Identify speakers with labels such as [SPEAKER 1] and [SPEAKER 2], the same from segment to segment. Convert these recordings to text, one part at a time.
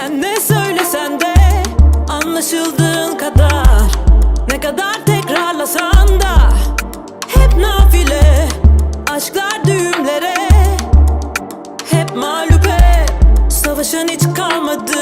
[SPEAKER 1] Sen ne
[SPEAKER 2] söylesen de anlaşıldığın kadar Ne kadar tekrarlasan da Hep nafile aşklar düğümlere Hep mağlup savaşan hiç kalmadı.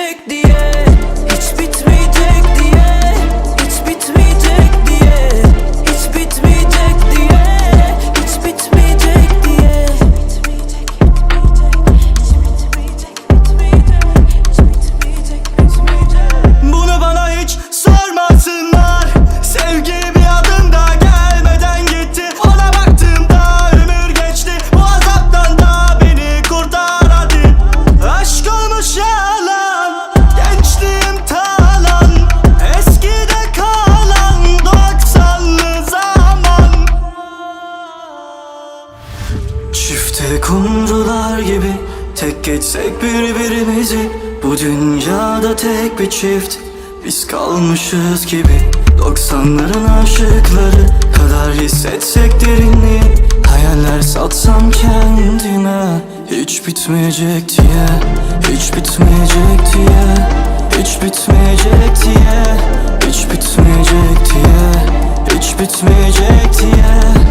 [SPEAKER 2] Bitmeyecek diye kumrular gibi Tek geçsek birbirimizi Bu dünyada tek bir çift. Biz kalmışız gibi 90'ların aşıkları Kadar hissetsek derinliği. Hayaller satsam kendime Hiç bitmeyecek diye Hiç bitmeyecek diye Hiç bitmeyecek diye Hiç bitmeyecek diye Hiç bitmeyecek diye